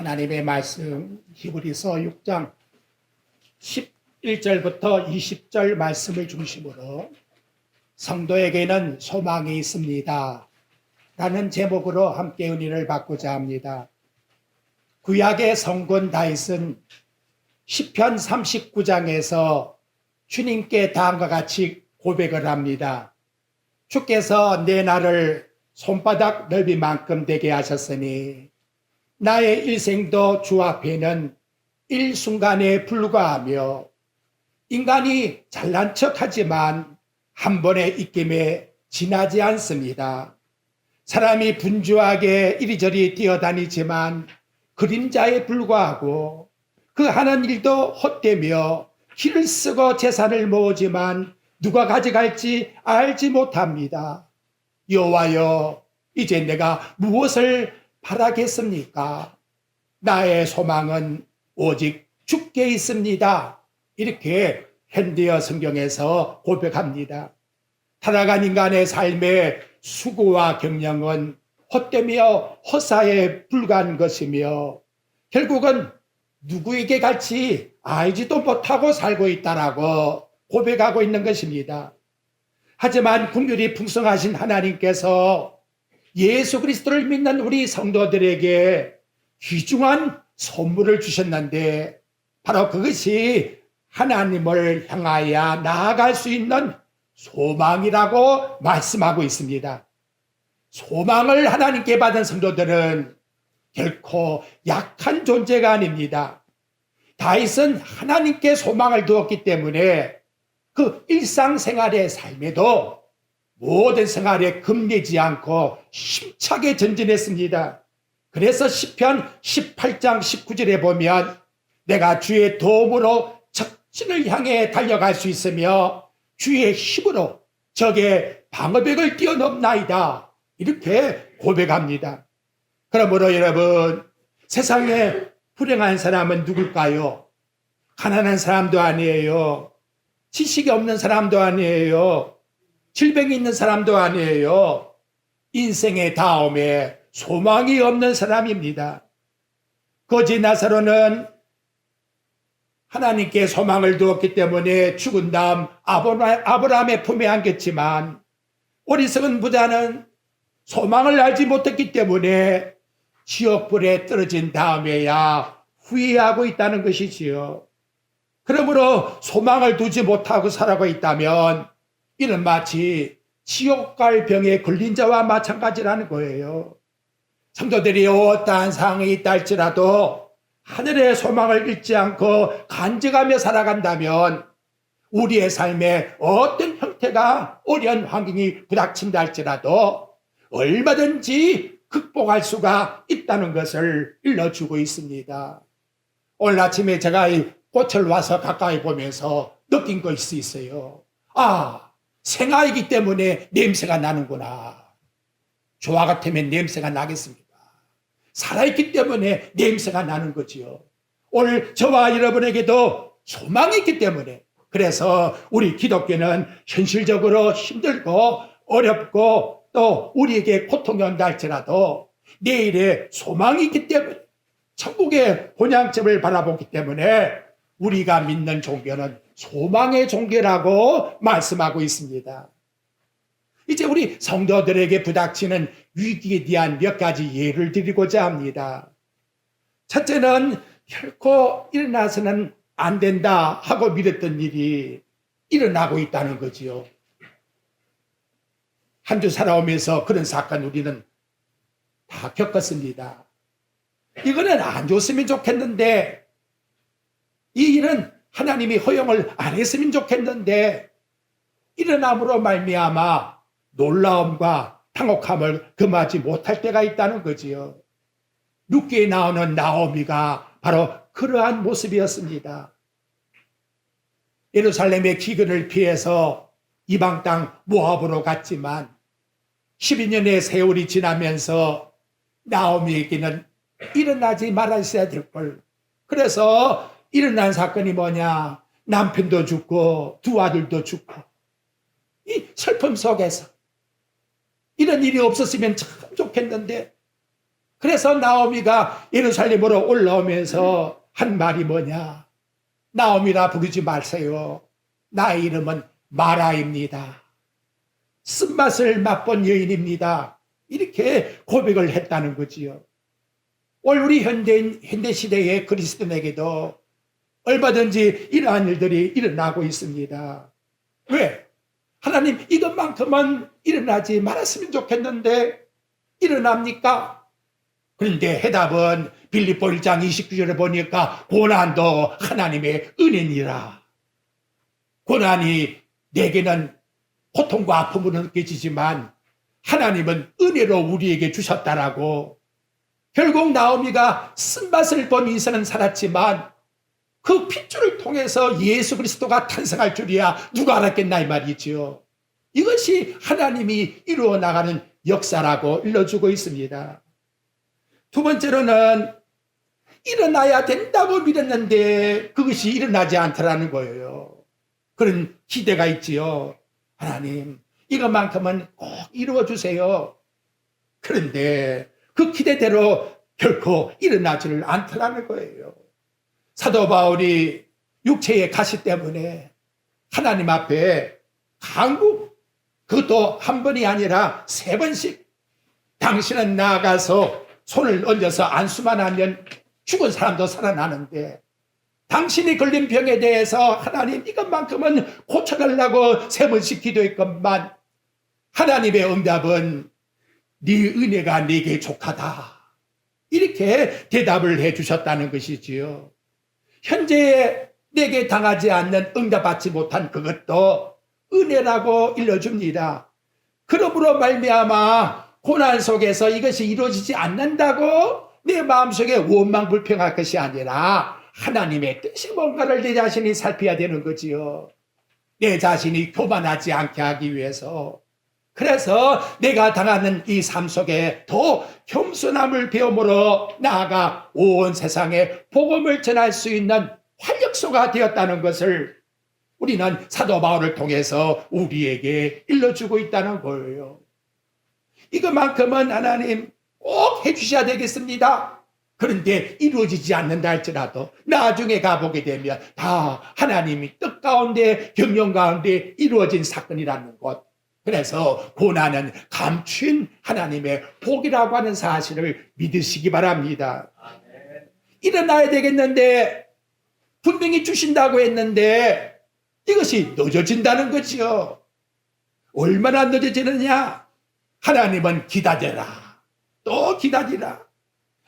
하나님의 말씀 히브리서 6장 11절부터 20절 말씀을 중심으로 성도에게는 소망이 있습니다. 라는 제목으로 함께 은혜를 받고자 합니다. 구약의 성군 다윗은 시편 39장에서 주님께 다음과 같이 고백을 합니다. 주께서 내 나를 손바닥 넓이만큼 되게 하셨으니 나의 일생도 주 앞에는 일순간에 불과하며 인간이 잘난 척하지만 한 번의 입김에 지나지 않습니다. 사람이 분주하게 이리저리 뛰어다니지만 그림자에 불과하고 그 하는 일도 헛되며 길을 쓰고 재산을 모으지만 누가 가져갈지 알지 못합니다. 여호와여 이제 내가 무엇을 바라겠습니까? 나의 소망은 오직 죽게 있습니다. 이렇게 현대어 성경에서 고백합니다. 타락한 인간의 삶의 수고와 경영은 헛되며 헛사에 불과한 것이며 결국은 누구에게 같이 알지도 못하고 살고 있다라고 고백하고 있는 것입니다. 하지만 국률이 풍성하신 하나님께서 예수 그리스도를 믿는 우리 성도들에게 귀중한 선물을 주셨는데 바로 그것이 하나님을 향하여 나아갈 수 있는 소망이라고 말씀하고 있습니다. 소망을 하나님께 받은 성도들은 결코 약한 존재가 아닙니다. 다윗은 하나님께 소망을 두었기 때문에 그 일상생활의 삶에도 모든 생활에 금내지 않고 힘차게 전진했습니다. 그래서 시편 18장 19절에 보면 내가 주의 도움으로 적진을 향해 달려갈 수 있으며 주의 힘으로 적의 방어벽을 뛰어넘나이다. 이렇게 고백합니다. 그러므로 여러분 세상에 불행한 사람은 누굴까요? 가난한 사람도 아니에요. 지식이 없는 사람도 아니에요. 질병이 있는 사람도 아니에요. 인생의 다음에 소망이 없는 사람입니다. 거지 나사로는 하나님께 소망을 두었기 때문에 죽은 다음 아브라함 의 품에 안겼지만 어리석은 부자는 소망을 알지 못했기 때문에 지옥불에 떨어진 다음에야 후회하고 있다는 것이지요. 그러므로 소망을 두지 못하고 살아가고 있다면 이는 마치 지옥 갈 병에 걸린 자와 마찬가지라는 거예요. 성도들이 어떠한 상황이 있다 할지라도 하늘의 소망을 잃지 않고 간직하며 살아간다면 우리의 삶에 어떤 형태가 어려운 환경이 부닥친다 할지라도 얼마든지 극복할 수가 있다는 것을 일러주고 있습니다. 오늘 아침에 제가 이 꽃을 와서 가까이 보면서 느낀 것이 있어요. 아, 생아이기 때문에 냄새가 나는구나. 조화 같으면 냄새가 나겠습니까? 살아있기 때문에 냄새가 나는 거지요. 오늘 저와 여러분에게도 소망이 있기 때문에 그래서 우리 기독교는 현실적으로 힘들고 어렵고 또 우리에게 고통이 온다 할지라도 내일에 소망이 있기 때문에 천국의 본향점을 바라보기 때문에 우리가 믿는 종교는 소망의 종교라고 말씀하고 있습니다. 이제 우리 성도들에게 부닥치는 위기에 대한 몇 가지 예를 드리고자 합니다. 첫째는 결코 일어나서는 안 된다 하고 믿었던 일이 일어나고 있다는 거지요. 한 주 살아오면서 그런 사건 우리는 다 겪었습니다. 이거는 안 좋으면 좋겠는데 이 일은 하나님이 허용을 안 했으면 좋겠는데 일어남으로 말미암아 놀라움과 당혹함을 금하지 못할 때가 있다는 거지요. 룻기에 나오는 나오미가 바로 그러한 모습이었습니다. 예루살렘의 기근을 피해서 이방 땅 모압으로 갔지만 12년의 세월이 지나면서 나오미에게는 일어나지 말았어야 될 걸. 그래서 일어난 사건이 뭐냐? 남편도 죽고 두 아들도 죽고 이 슬픔 속에서 이런 일이 없었으면 참 좋겠는데 그래서 나오미가 예루살렘으로 올라오면서 한 말이 뭐냐? 나오미라 부르지 마세요. 나의 이름은 마라입니다. 쓴맛을 맛본 여인입니다. 이렇게 고백을 했다는 거지요. 오늘 우리 현대인, 현대 시대의 그리스도인에게도 얼마든지 이러한 일들이 일어나고 있습니다. 왜? 하나님 이것만큼은 일어나지 말았으면 좋겠는데 일어납니까? 그런데 해답은 빌립보 1장 29절에 보니까 고난도 하나님의 은혜니라. 고난이 내게는 고통과 아픔으로 느껴지지만 하나님은 은혜로 우리에게 주셨다라고 결국 나오미가 쓴맛을 본 이서는 살았지만 그 핏줄을 통해서 예수 그리스도가 탄생할 줄이야 누가 알았겠나 이 말이지요. 이것이 하나님이 이루어 나가는 역사라고 일러주고 있습니다. 두 번째로는 일어나야 된다고 믿었는데 그것이 일어나지 않더라는 거예요. 그런 기대가 있지요. 하나님, 이것만큼은 꼭 이루어 주세요. 그런데 그 기대대로 결코 일어나지를 않더라는 거예요. 사도 바울이 육체의 가시 때문에 하나님 앞에 강구 그것도 한 번이 아니라 세 번씩 당신은 나아가서 손을 얹어서 안수만 하면 죽은 사람도 살아나는데 당신이 걸린 병에 대해서 하나님 이것만큼은 고쳐달라고 세 번씩 기도했건만 하나님의 응답은 네 은혜가 네게 족하다. 이렇게 대답을 해 주셨다는 것이지요. 현재 내게 당하지 않는 응답받지 못한 그것도 은혜라고 일러줍니다. 그러므로 말미암아 고난 속에서 이것이 이루어지지 않는다고 내 마음속에 원망 불평할 것이 아니라 하나님의 뜻이 뭔가를 내 자신이 살펴야 되는 거지요. 내 자신이 교만하지 않게 하기 위해서 그래서 내가 당하는 이 삶 속에 더 겸손함을 배움으로 나아가 온 세상에 복음을 전할 수 있는 활력소가 되었다는 것을 우리는 사도 바울을 통해서 우리에게 일러주고 있다는 거예요. 이것만큼은 하나님 꼭 해주셔야 되겠습니다. 그런데 이루어지지 않는다 할지라도 나중에 가보게 되면 다 하나님이 뜻 가운데 경영 가운데 이루어진 사건이라는 것. 그래서 고난은 감춘 하나님의 복이라고 하는 사실을 믿으시기 바랍니다. 일어나야 되겠는데 분명히 주신다고 했는데 이것이 늦어진다는 거지요. 얼마나 늦어지느냐? 하나님은 기다려라. 또 기다리라.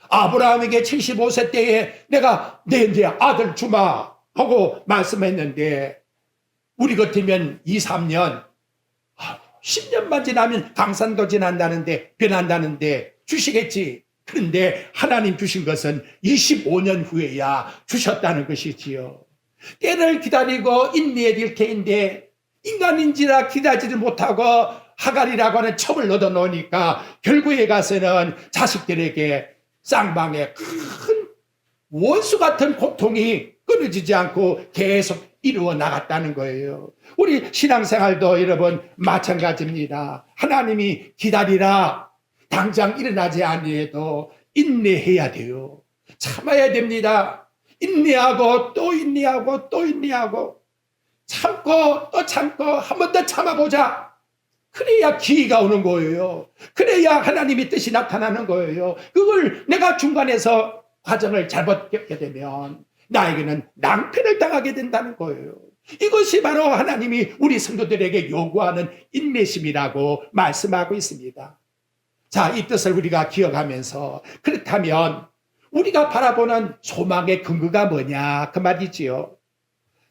아브라함에게 75세 때에 내가 내, 내 아들 주마 하고 말씀했는데 우리 같으면 2, 3년 10년만 지나면 강산도 지난다는데 변한다는데 주시겠지. 그런데 하나님 주신 것은 25년 후에야 주셨다는 것이지요. 때를 기다리고 인내해야 될 테인데 인간인지라 기다리지 못하고 하갈이라고 하는 첩을 얻어 놓으니까 결국에 가서는 자식들에게 쌍방에 큰 원수 같은 고통이 끊어지지 않고 계속 이루어 나갔다는 거예요. 우리 신앙생활도 여러분 마찬가지입니다. 하나님이 기다리라. 당장 일어나지 아니해도 인내해야 돼요. 참아야 됩니다. 인내하고 또 인내하고 또 인내하고 참고 또 참고 한 번 더 참아보자. 그래야 기회가 오는 거예요. 그래야 하나님의 뜻이 나타나는 거예요. 그걸 내가 중간에서 과정을 잘못 겪게 되면 나에게는 낭패를 당하게 된다는 거예요. 이것이 바로 하나님이 우리 성도들에게 요구하는 인내심이라고 말씀하고 있습니다. 자, 이 뜻을 우리가 기억하면서 그렇다면 우리가 바라보는 소망의 근거가 뭐냐 그 말이지요.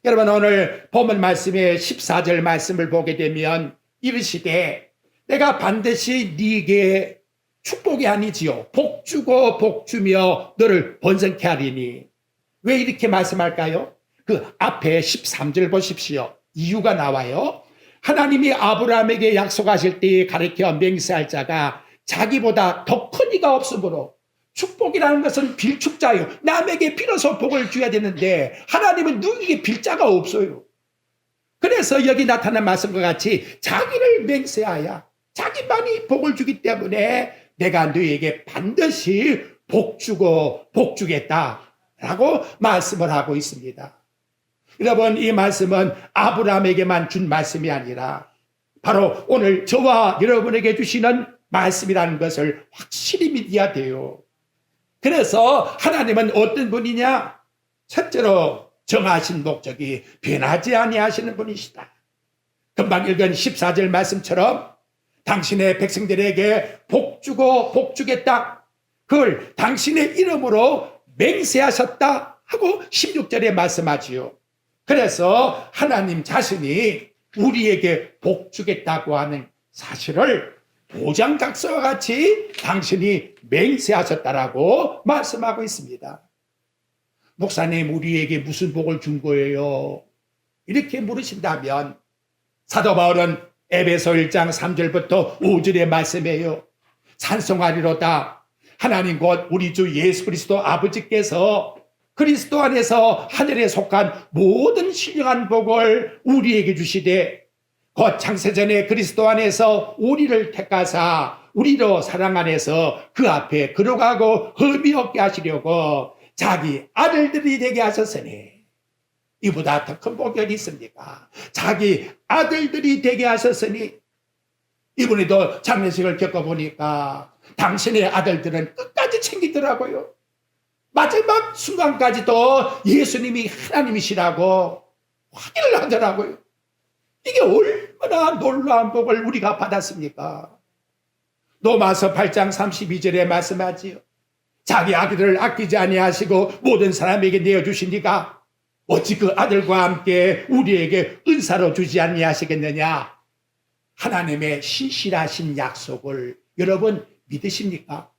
여러분 오늘 본문 말씀의 14절 말씀을 보게 되면 이르시되 내가 반드시 네게 축복이 아니지요. 복 주고 복 주며 너를 번성케 하리니 왜 이렇게 말씀할까요? 그 앞에 13절 보십시오. 이유가 나와요. 하나님이 아브라함에게 약속하실 때 가르쳐 맹세할 자가 자기보다 더 큰 이가 없으므로 축복이라는 것은 빌축자요. 남에게 빌어서 복을 줘야 되는데 하나님은 누구에게 빌 자가 없어요. 그래서 여기 나타난 말씀과 같이 자기를 맹세하여 자기만이 복을 주기 때문에 내가 너에게 반드시 복 주고 복 주겠다 라고 말씀을 하고 있습니다. 여러분 이 말씀은 아브라함에게만 준 말씀이 아니라 바로 오늘 저와 여러분에게 주시는 말씀이라는 것을 확실히 믿어야 돼요. 그래서 하나님은 어떤 분이냐? 첫째로 정하신 목적이 변하지 아니하시는 분이시다. 금방 읽은 14절 말씀처럼 당신의 백성들에게 복주고 복주겠다. 그걸 당신의 이름으로 맹세하셨다 하고 16절에 말씀하지요. 그래서 하나님 자신이 우리에게 복 주겠다고 하는 사실을 보장각서와 같이 당신이 맹세하셨다라고 말씀하고 있습니다. 목사님, 우리에게 무슨 복을 준 거예요? 이렇게 물으신다면 사도 바울은 에베소 1장 3절부터 5절의 말씀이에요. 찬송하리로다. 하나님 곧 우리 주 예수 그리스도 아버지께서 그리스도 안에서 하늘에 속한 모든 신령한 복을 우리에게 주시되 곧 창세전에 그리스도 안에서 우리를 택하사 우리로 사랑 안에서 그 앞에 걸어가고 흠이 없게 하시려고 자기 아들들이 되게 하셨으니 이보다 더 큰 복이 어디 있습니까? 자기 아들들이 되게 하셨으니 이분이도 장례식을 겪어보니까 당신의 아들들은 끝까지 챙기더라고요. 마지막 순간까지도 예수님이 하나님이시라고 확인을 하더라고요. 이게 얼마나 놀라운 복을 우리가 받았습니까? 로마서 8장 32절에 말씀하지요. 자기 아들을 아끼지 아니하시고 모든 사람에게 내어주시니까 어찌 그 아들과 함께 우리에게 은사로 주지 아니하시겠느냐? 하나님의 신실하신 약속을 여러분 믿으십니까?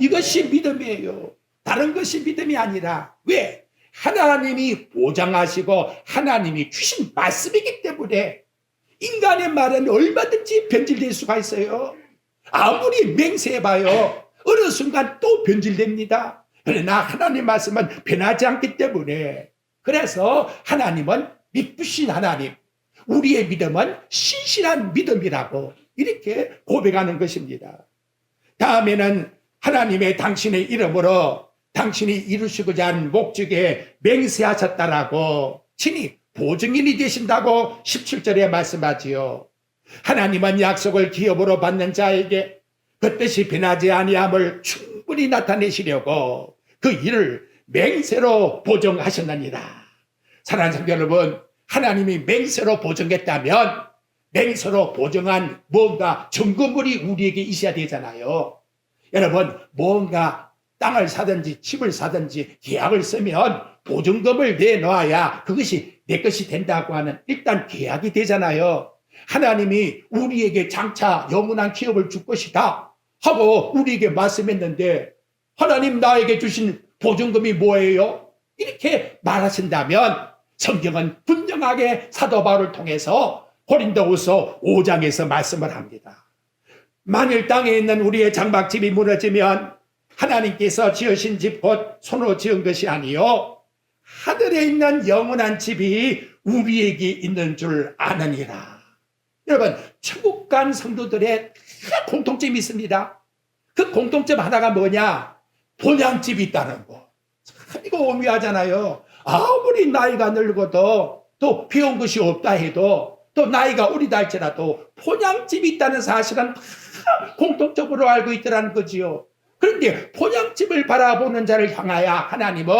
이것이 믿음이에요. 다른 것이 믿음이 아니라 왜? 하나님이 보장하시고 하나님이 주신 말씀이기 때문에 인간의 말은 얼마든지 변질될 수가 있어요. 아무리 맹세해봐요. 어느 순간 또 변질됩니다. 그러나 하나님 말씀은 변하지 않기 때문에 그래서 하나님은 믿으신 하나님, 우리의 믿음은 신실한 믿음이라고 이렇게 고백하는 것입니다. 다음에는 하나님의 당신의 이름으로 당신이 이루시고자 하는 목적에 맹세하셨다라고 친히 보증인이 되신다고 17절에 말씀하지요. 하나님은 약속을 기업으로 받는 자에게 그 뜻이 변하지 아니함을 충분히 나타내시려고 그 일을 맹세로 보정하셨느니라. 사랑하는 여러분, 하나님이 맹세로 보정했다면 맹세로 보정한 뭔가 증거물이 우리에게 있어야 되잖아요. 여러분, 뭔가 땅을 사든지 집을 사든지 계약을 쓰면 보증금을 내놓아야 그것이 내 것이 된다고 하는 일단 계약이 되잖아요. 하나님이 우리에게 장차 영원한 기업을 줄 것이다 하고 우리에게 말씀했는데 하나님 나에게 주신 보증금이 뭐예요? 이렇게 말하신다면 성경은 분 명하게 사도 바울을 통해서 고린도후서 5장에서 말씀을 합니다. 만일 땅에 있는 우리의 장막집이 무너지면 하나님께서 지으신 집 곧 손으로 지은 것이 아니요 하늘에 있는 영원한 집이 우리에게 있는 줄 아느니라. 여러분 천국 간 성도들의 공통점이 있습니다. 그 공통점 하나가 뭐냐? 본향집이 있다는 거. 참 이거 오묘하잖아요. 아무리 나이가 늙어도 또 배운 것이 없다 해도 또 나이가 어리다 할지라도 본향집이 있다는 사실은 공통적으로 알고 있더라는 거지요. 그런데 본향집을 바라보는 자를 향하여 하나님은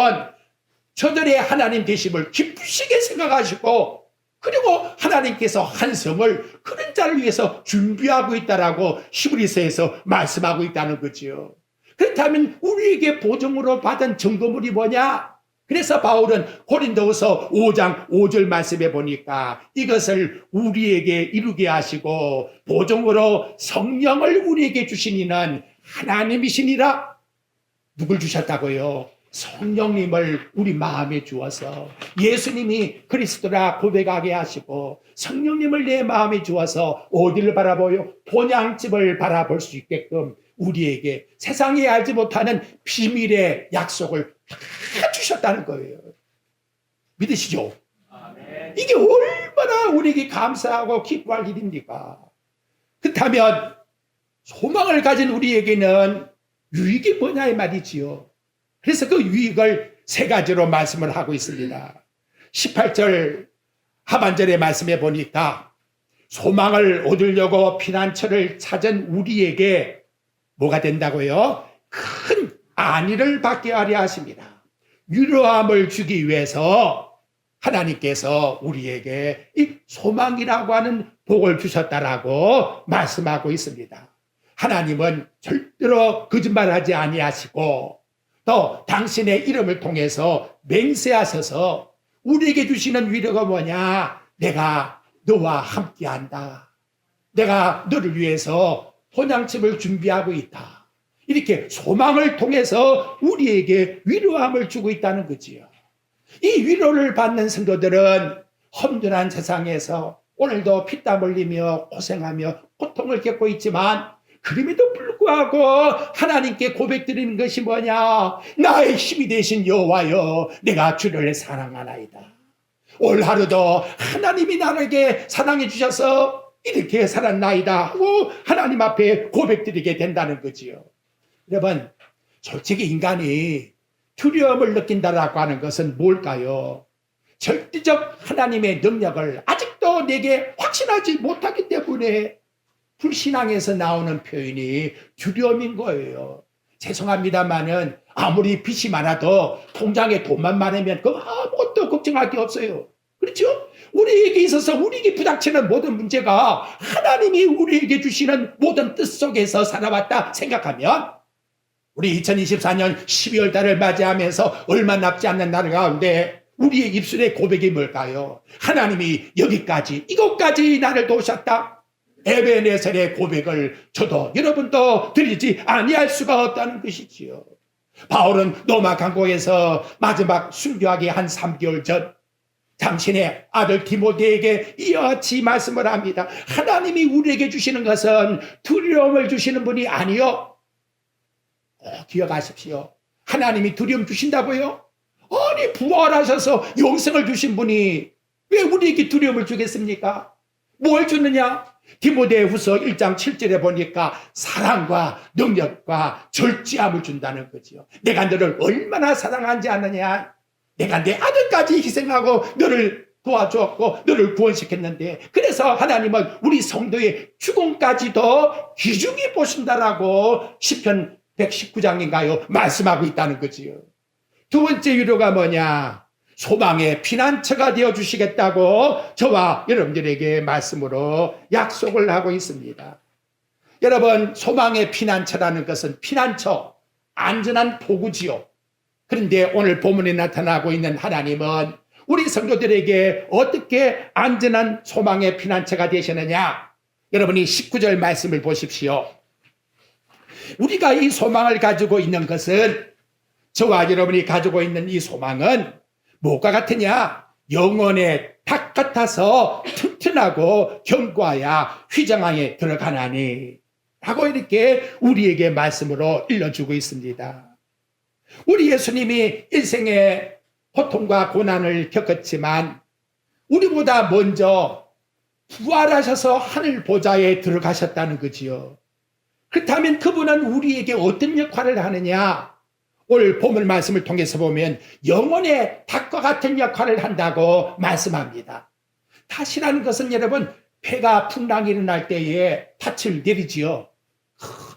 저들의 하나님 되심을 기쁘시게 생각하시고 그리고 하나님께서 한 성을 그런 자를 위해서 준비하고 있다라고 히브리서에서 말씀하고 있다는 거지요. 그렇다면 우리에게 보증으로 받은 증거물이 뭐냐? 그래서 바울은 고린도후서 5장 5절 말씀에 보니까 이것을 우리에게 이루게 하시고 보증으로 성령을 우리에게 주시니는 하나님이시니라 누굴 주셨다고요? 성령님을 우리 마음에 주어서 예수님이 그리스도라 고백하게 하시고 성령님을 내 마음에 주어서 어디를 바라보요? 본향집을 바라볼 수 있게끔 우리에게 세상이 알지 못하는 비밀의 약속을 다 주셨다는 거예요. 믿으시죠? 이게 얼마나 우리에게 감사하고 기뻐할 일입니까? 그렇다면 소망을 가진 우리에게는 유익이 뭐냐 이 말이지요. 그래서 그 유익을 세 가지로 말씀을 하고 있습니다. 18절 하반절의 말씀에 보니까 소망을 얻으려고 피난처를 찾은 우리에게 뭐가 된다고요? 큰 안위를 받게 하려 하십니다. 위로함을 주기 위해서 하나님께서 우리에게 이 소망이라고 하는 복을 주셨다라고 말씀하고 있습니다. 하나님은 절대로 거짓말하지 아니하시고 또 당신의 이름을 통해서 맹세하셔서 우리에게 주시는 위로가 뭐냐? 내가 너와 함께한다. 내가 너를 위해서 포장집을 준비하고 있다. 이렇게 소망을 통해서 우리에게 위로함을 주고 있다는 거지요. 이 위로를 받는 성도들은 험준한 세상에서 오늘도 피땀 흘리며 고생하며 고통을 겪고 있지만 그럼에도 불구하고 하나님께 고백드리는 것이 뭐냐? 나의 힘이 되신 여호와여, 내가 주를 사랑하나이다. 올 하루도 하나님이 나에게 사랑해 주셔서 이렇게 살았나이다 하고 하나님 앞에 고백드리게 된다는 거지요. 여러분, 솔직히 인간이 두려움을 느낀다라고 하는 것은 뭘까요? 절대적 하나님의 능력을 아직도 내게 확신하지 못하기 때문에 불신앙에서 나오는 표현이 두려움인 거예요. 죄송합니다만은 아무리 빚이 많아도 통장에 돈만 많으면 그 아무것도 걱정할 게 없어요. 그렇죠? 우리에게 있어서 우리에게 부닥치는 모든 문제가 하나님이 우리에게 주시는 모든 뜻 속에서 살아왔다 생각하면 우리 2024년 12월 달을 맞이하면서 얼마 남지 않는 날 가운데 우리의 입술의 고백이 뭘까요? 하나님이 여기까지 이것까지 나를 도우셨다. 에베네셀의 고백을 저도 여러분도 드리지 아니할 수가 없다는 것이지요. 바울은 로마 강국에서 마지막 순교하기 한 3개월 전 당신의 아들 디모데에게 이와 같이 말씀을 합니다. 하나님이 우리에게 주시는 것은 두려움을 주시는 분이 아니요. 꼭 기억하십시오. 하나님이 두려움 주신다고요? 아니 부활하셔서 영생을 주신 분이 왜 우리에게 두려움을 주겠습니까? 뭘 주느냐? 디모데 후서 1장 7절에 보니까 사랑과 능력과 절제함을 준다는 거지요. 내가 너를 얼마나 사랑한지 아느냐? 내가 내 아들까지 희생하고 너를 도와주었고 너를 구원시켰는데 그래서 하나님은 우리 성도의 죽음까지도 귀중히 보신다라고 시편 119장인가요? 말씀하고 있다는 거지요. 두 번째 위로가 뭐냐? 소망의 피난처가 되어 주시겠다고 저와 여러분들에게 말씀으로 약속을 하고 있습니다. 여러분, 소망의 피난처라는 것은 피난처, 안전한 포구지요. 그런데 오늘 본문에 나타나고 있는 하나님은 우리 성도들에게 어떻게 안전한 소망의 피난처가 되시느냐? 여러분이 19절 말씀을 보십시오. 우리가 이 소망을 가지고 있는 것은 저와 여러분이 가지고 있는 이 소망은 뭐가 같으냐? 영혼의 닭 같아서 튼튼하고 견고하야 휘장항에 들어가나니 라고 이렇게 우리에게 말씀으로 일러주고 있습니다. 우리 예수님이 일생의 고통과 고난을 겪었지만 우리보다 먼저 부활하셔서 하늘 보좌에 들어가셨다는 거지요. 그렇다면 그분은 우리에게 어떤 역할을 하느냐? 오늘 본문 말씀을 통해서 보면 영혼의 닭과 같은 역할을 한다고 말씀합니다. 탓이라는 것은 여러분 폐가 풍랑이 일어날 때에 탓을 내리지요.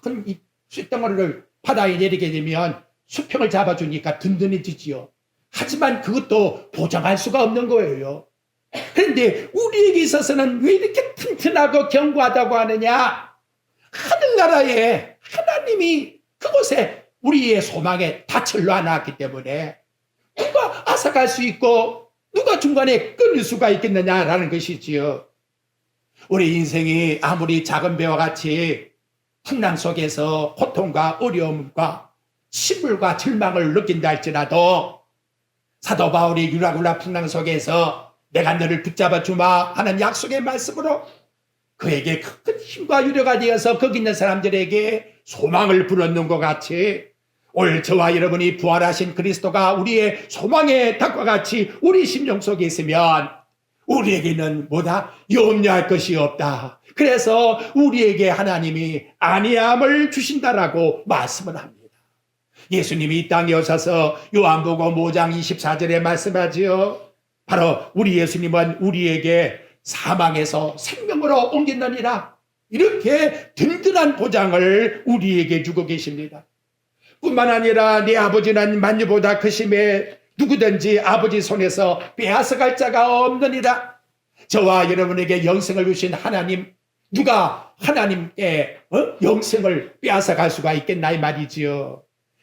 큰 쇳덩어리를 바다에 내리게 되면 수평을 잡아주니까 든든해지지요. 하지만 그것도 보장할 수가 없는 거예요. 그런데 우리에게 있어서는 왜 이렇게 튼튼하고 견고하다고 하느냐? 하늘나라에 하나님이 그곳에 우리의 소망에 닻을 놔놨기 때문에 누가 앗아갈 수 있고 누가 중간에 끊을 수가 있겠느냐라는 것이지요. 우리 인생이 아무리 작은 배와 같이 풍랑 속에서 고통과 어려움과 시물과 절망을 느낀다 할지라도 사도 바울이 유라굴라 풍랑 속에서 내가 너를 붙잡아 주마 하는 약속의 말씀으로 그에게 큰 힘과 유료가 되어서 거기 있는 사람들에게 소망을 불었는 것 같이 오늘 저와 여러분이 부활하신 그리스도가 우리의 소망의 닭과 같이 우리 심령 속에 있으면 우리에게는 뭐다? 염려할 것이 없다. 그래서 우리에게 하나님이 아니함을 주신다라고 말씀을 합니다. 예수님이 이 땅에 오셔서 요한복음 5장 24절에 말씀하지요. 바로 우리 예수님은 우리에게 사망에서 생명으로 옮겼느니라. 이렇게 든든한 보장을 우리에게 주고 계십니다. 뿐만 아니라 내 아버지는 만유보다 크심에 누구든지 아버지 손에서 빼앗아갈 자가 없느니라. 저와 여러분에게 영생을 주신 하나님, 누가 하나님께 어? 영생을 빼앗아갈 수가 있겠나 이 말이지요.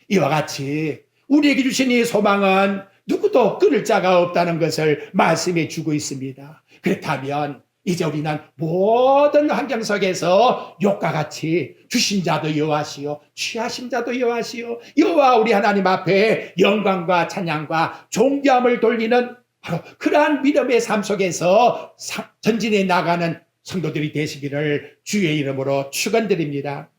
이와 같이 우리에게 주신 이 소망은 누구도 끊을 자가 없다는 것을 말씀해 주고 있습니다. 그렇다면 이제 우리는 모든 환경 속에서 욕과 같이 주신 자도 여호와시요 취하신 자도 여호와시요 여호와 우리 하나님 앞에 영광과 찬양과 존귀함을 돌리는 바로 그러한 믿음의 삶 속에서 사- 전진해 나가는 성도들이 되시기를 주의 이름으로 축원드립니다.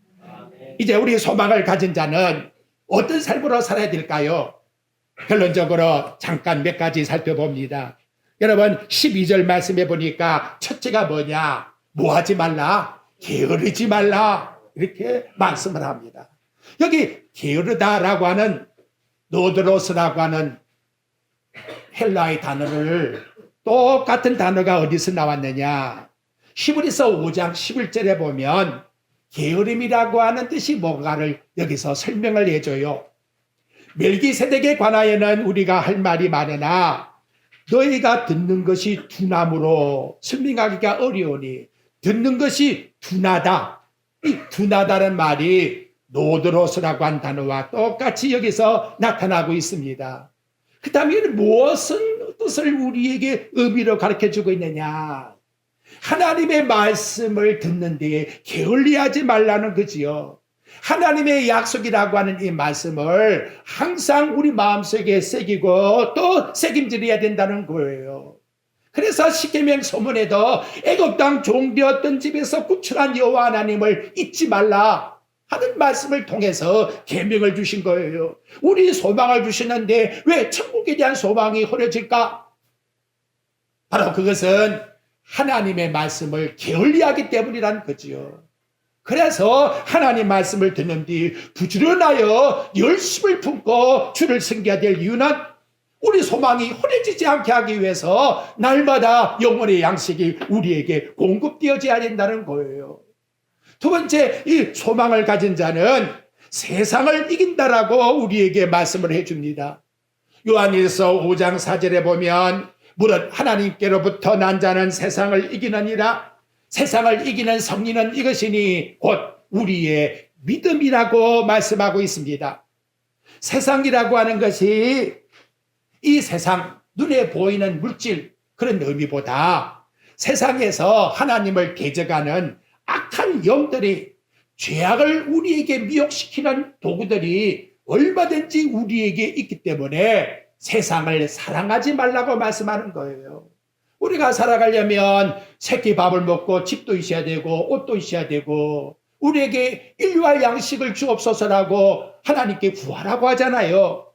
이제 우리 소망을 가진 자는 어떤 삶으로 살아야 될까요? 결론적으로 잠깐 몇 가지 살펴봅니다. 여러분 12절 말씀해 보니까 첫째가 뭐냐? 뭐 하지 말라? 게으르지 말라. 이렇게 말씀을 합니다. 여기 게으르다라고 하는 노드로스라고 하는 헬라의 단어를 똑같은 단어가 어디서 나왔느냐? 히브리서 5장 11절에 보면 게으름이라고 하는 뜻이 뭔가를 여기서 설명을 해줘요. 멜기세덱에 관하여는 우리가 할 말이 많으나 너희가 듣는 것이 둔함으로 설명하기가 어려우니 듣는 것이 둔하다. 이 둔하다는 말이 노드로스라고 한 단어와 똑같이 여기서 나타나고 있습니다. 그 다음에 무엇은 뜻을 우리에게 의미로 가르쳐 주고 있느냐? 하나님의 말씀을 듣는 데에 게을리하지 말라는 거지요. 하나님의 약속이라고 하는 이 말씀을 항상 우리 마음속에 새기고 또 새김질해야 된다는 거예요. 그래서 십계명 소문에도 애굽 땅 종되었던 집에서 구출한 여호와 하나님을 잊지 말라 하는 말씀을 통해서 계명을 주신 거예요. 우리 소망을 주시는데 왜 천국에 대한 소망이 흐려질까? 바로 그것은 하나님의 말씀을 게을리하기 때문이라는 거지요. 그래서 하나님 말씀을 듣는 뒤 부지런하여 열심을 품고 주를 섬겨야 될 이유는 우리 소망이 흐려지지 않게 하기 위해서 날마다 영혼의 양식이 우리에게 공급되어져야 된다는 거예요. 두 번째, 이 소망을 가진 자는 세상을 이긴다라고 우리에게 말씀을 해줍니다. 요한일서 5장 4절에 보면 무릇 하나님께로부터 난 자는 세상을 이기느니라 세상을 이기는 성리는 이것이니 곧 우리의 믿음이라고 말씀하고 있습니다. 세상이라고 하는 것이 이 세상 눈에 보이는 물질 그런 의미보다 세상에서 하나님을 대적하는 악한 영들이 죄악을 우리에게 미혹시키는 도구들이 얼마든지 우리에게 있기 때문에 세상을 사랑하지 말라고 말씀하는 거예요. 우리가 살아가려면 새끼 밥을 먹고 집도 있어야 되고 옷도 있어야 되고 우리에게 인류할 양식을 주옵소서라고 하나님께 구하라고 하잖아요.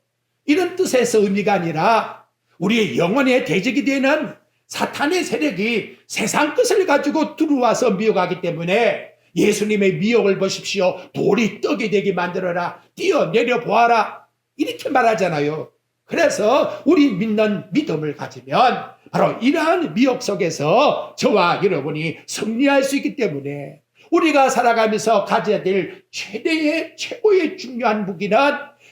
이런 뜻에서 의미가 아니라 우리의 영혼의 대적이 되는 사탄의 세력이 세상 끝을 가지고 들어와서 미혹하기 때문에 예수님의 미혹을 보십시오. 돌이 떡이 되게 만들어라. 뛰어내려 보아라. 이렇게 말하잖아요. 그래서 우리 믿는 믿음을 가지면 바로 이러한 미혹 속에서 저와 여러분이 승리할 수 있기 때문에 우리가 살아가면서 가져야 될 최대의 최고의 중요한 무기는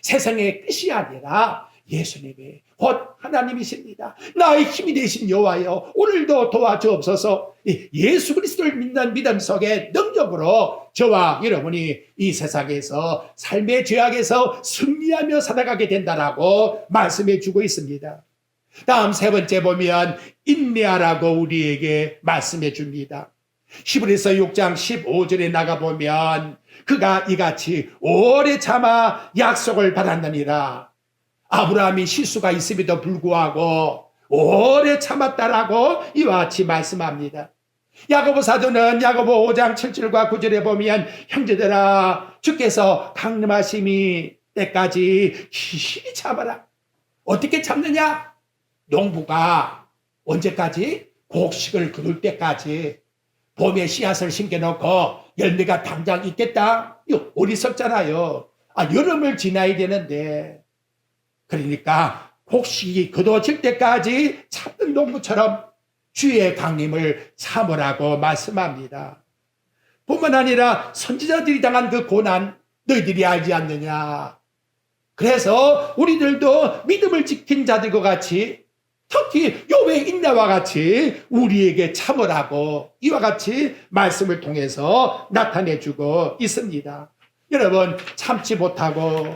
세상의 끝이 아니라 예수님의 곧 하나님이십니다. 나의 힘이 되신 여호와여 오늘도 도와주옵소서. 이 예수 그리스도를 믿는 믿음 속에 능력으로 저와 여러분이 이 세상에서 삶의 죄악에서 승리하며 살아가게 된다라고 말씀해 주고 있습니다. 다음 세 번째 보면 인내하라고 우리에게 말씀해 줍니다. 히브리서 6장 15절에 나가 보면 그가 이같이 오래 참아 약속을 받았느니라. 아브라함이 실수가 있음에도 불구하고 오래 참았다라고 이와 같이 말씀합니다. 야고보 사도는 야고보 5장 7절과 9절에 보면 형제들아 주께서 강림하심이 때까지 기실히 참아라. 어떻게 참느냐? 농부가 언제까지? 곡식을 거둘 때까지 봄에 씨앗을 심겨놓고 열매가 당장 있겠다? 이거 어리석잖아요. 아, 여름을 지나야 되는데. 그러니까 곡식이 거둬질 때까지 참는 농부처럼 주의 강림을 참으라고 말씀합니다. 뿐만 아니라 선지자들이 당한 그 고난 너희들이 알지 않느냐. 그래서 우리들도 믿음을 지킨 자들과 같이 특히 요의 인내와 같이 우리에게 참으라고 이와 같이 말씀을 통해서 나타내주고 있습니다. 여러분 참지 못하고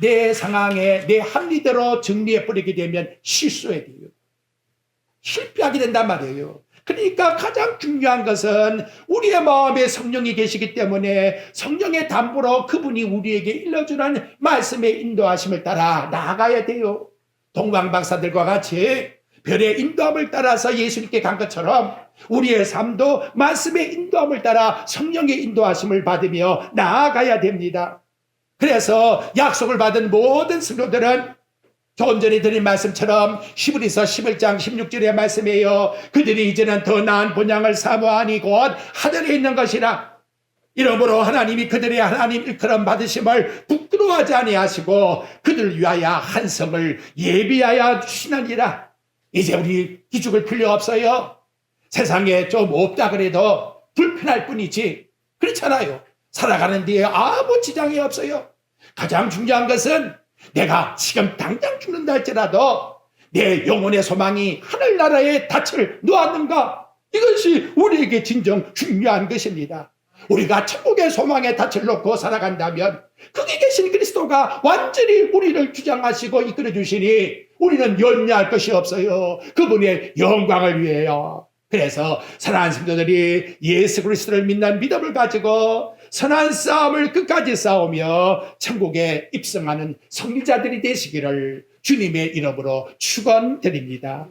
내 상황에 내 합리대로 정리해 버리게 되면 실수해야 돼요. 실패하게 된단 말이에요. 그러니까 가장 중요한 것은 우리의 마음에 성령이 계시기 때문에 성령의 담보로 그분이 우리에게 일러주는 말씀의 인도하심을 따라 나아가야 돼요. 동방 박사들과 같이 별의 인도함을 따라서 예수님께 간 것처럼 우리의 삶도 말씀의 인도함을 따라 성령의 인도하심을 받으며 나아가야 됩니다. 그래서 약속을 받은 모든 성도들은 조금 전에 드린 말씀처럼 히브리서 11장 16절의 말씀이에요. 그들이 이제는 더 나은 본향을 사모하니 곧 하늘에 있는 것이라. 이러므로 하나님이 그들의 하나님 일컬음 받으심을 부끄러워하지 아니하시고 그들 위하여 한 성을 예비하여 주시느니라. 이제 우리 기죽을 필요 없어요. 세상에 좀 없다 그래도 불편할 뿐이지. 그렇잖아요. 살아가는 데에 아무 지장이 없어요. 가장 중요한 것은 내가 지금 당장 죽는다 할지라도 내 영혼의 소망이 하늘나라에 닻을 놓았는가? 이것이 우리에게 진정 중요한 것입니다. 우리가 천국의 소망에 닻을 놓고 살아간다면 거기 계신 그리스도가 완전히 우리를 주장하시고 이끌어 주시니 우리는 연미할 것이 없어요. 그분의 영광을 위해요. 그래서 사랑하는 성도들이 예수 그리스도를 믿는 믿음을 가지고 선한 싸움을 끝까지 싸우며 천국에 입성하는 성리자들이 되시기를 주님의 이름으로 축원드립니다.